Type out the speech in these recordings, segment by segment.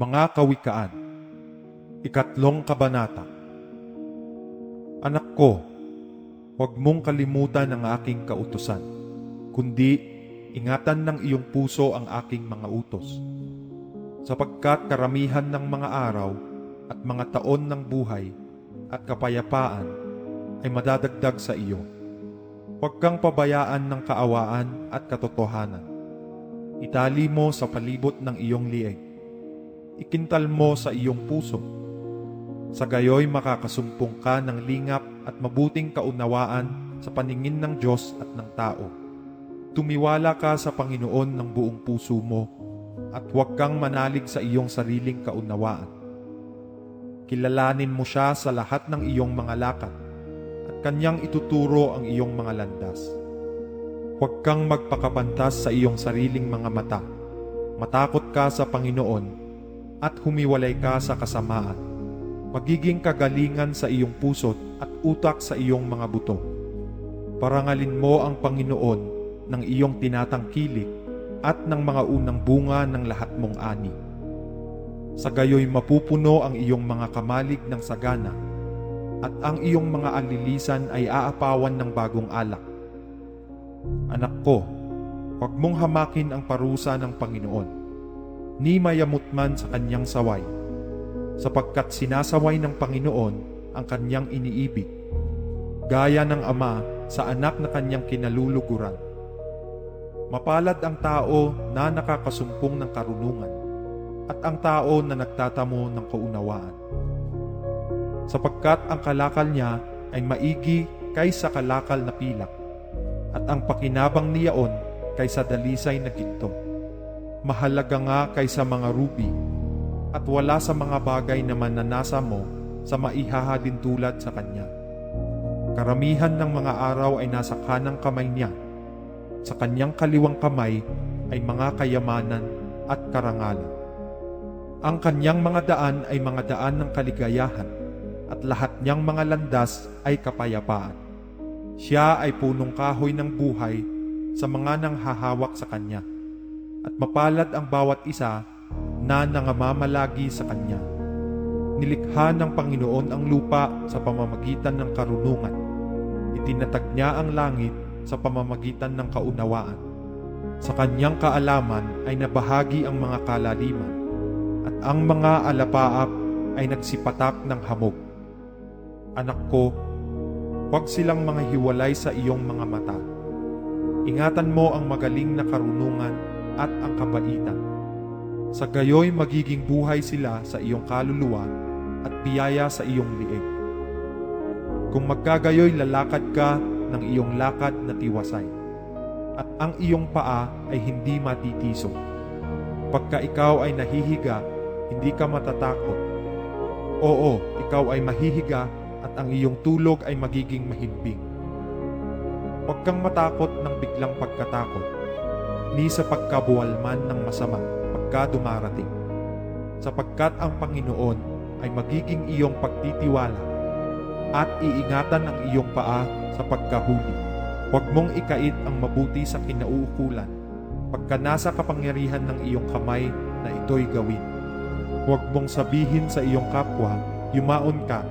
Mga Kawikaan Ikatlong Kabanata Anak ko, huwag mong kalimutan ang aking kautusan, kundi ingatan ng iyong puso ang aking mga utos. Sapagkat karamihan ng mga araw at mga taon ng buhay at kapayapaan ay madadagdag sa iyo. Huwag kang pabayaan ng kaawaan at katotohanan. Itali mo sa palibot ng iyong lieg. Ikintal mo sa iyong puso. Sa gayoy makakasumpong ka ng lingap at mabuting kaunawaan sa paningin ng Diyos at ng tao. Tumiwala ka sa Panginoon ng buong puso mo at huwag kang manalig sa iyong sariling kaunawaan. Kilalanin mo siya sa lahat ng iyong mga lakad at kanyang ituturo ang iyong mga landas. Huwag kang magpakapantas sa iyong sariling mga mata. Matakot ka sa Panginoon at humiwalay ka sa kasamaan. Magiging kagalingan sa iyong puso't at utak sa iyong mga buto. Parangalin mo ang Panginoon ng iyong tinatangkilik at ng mga unang bunga ng lahat mong ani. Sa gayoy mapupuno ang iyong mga kamalig ng sagana at ang iyong mga alilisan ay aapawan ng bagong alak. Anak ko, huwag mong hamakin ang parusa ng Panginoon ni mayamot man sa kanyang saway, sapagkat sinasaway ng Panginoon ang kanyang iniibig, gaya ng ama sa anak na kanyang kinaluluguran. Mapalad ang tao na nakakasumpong ng karunungan at ang tao na nagtatamo ng kaunawaan. Sapagkat ang kalakal niya ay maigi kaysa kalakal na pilak at ang pakinabang niyaon kaysa dalisay na ginto mahalaga nga kaysa mga ruby at wala sa mga bagay na mananasa mo sa maihahalin tulad sa kanya. Karamihan ng mga araw ay nasa kanang kamay niya. Sa kanyang kaliwang kamay ay mga kayamanan at karangalan. Ang kanyang mga daan ay mga daan ng kaligayahan at lahat niyang mga landas ay kapayapaan. Siya ay punong kahoy ng buhay sa mga nanghahawak sa kanya at mapalad ang bawat isa na nangamamalagi sa Kanya. Nilikha ng Panginoon ang lupa sa pamamagitan ng karunungan. Itinatag niya ang langit sa pamamagitan ng kaunawaan. Sa kanyang kaalaman ay nabahagi ang mga kalaliman at ang mga alapaap ay nagsipatak ng hamog. Anak ko, huwag silang mga hiwalay sa iyong mga mata. Ingatan mo ang magaling na karunungan at ang kabaitan. Sa gayoy magiging buhay sila sa iyong kaluluwa at biyaya sa iyong liig. Kung magkagayoy lalakad ka ng iyong lakad na tiwasay, at ang iyong paa ay hindi matitisong. Pagka ikaw ay nahihiga, hindi ka matatakot. Oo, ikaw ay mahihiga at ang iyong tulog ay magiging mahimbing. Huwag kang matakot ng biglang pagkatakot ni sa pagkabuwalman ng masama pagka dumarating. Sapagkat ang Panginoon ay magiging iyong pagtitiwala at iingatan ang iyong paa sa pagkahuli. Huwag mong ikait ang mabuti sa kinauukulan pagka nasa kapangyarihan ng iyong kamay na ito'y gawin. Huwag mong sabihin sa iyong kapwa, yumaon ka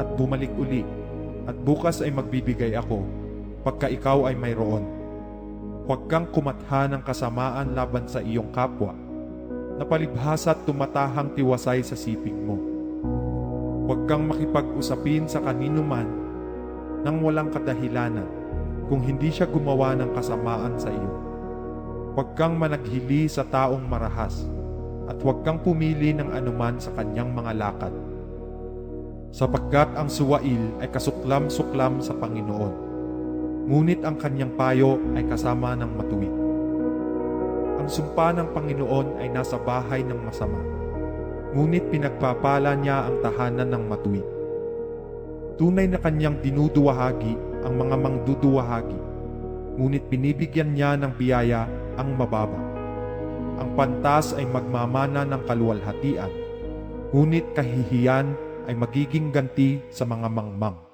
at bumalik uli at bukas ay magbibigay ako pagka ikaw ay mayroon. Huwag kang kumatha ng kasamaan laban sa iyong kapwa, na palibhasa at tumatahang tiwasay sa siping mo. Huwag kang makipag-usapin sa kanino man nang walang kadahilanan kung hindi siya gumawa ng kasamaan sa iyo. Huwag kang managhili sa taong marahas at huwag kang pumili ng anuman sa kanyang mga lakad. Sapagkat ang suwail ay kasuklam-suklam sa Panginoon ngunit ang kanyang payo ay kasama ng matuwid. Ang sumpa ng Panginoon ay nasa bahay ng masama, ngunit pinagpapala niya ang tahanan ng matuwid. Tunay na kanyang dinuduwahagi ang mga mangduduwahagi, ngunit binibigyan niya ng biyaya ang mababa. Ang pantas ay magmamana ng kaluwalhatian, ngunit kahihiyan ay magiging ganti sa mga mangmang.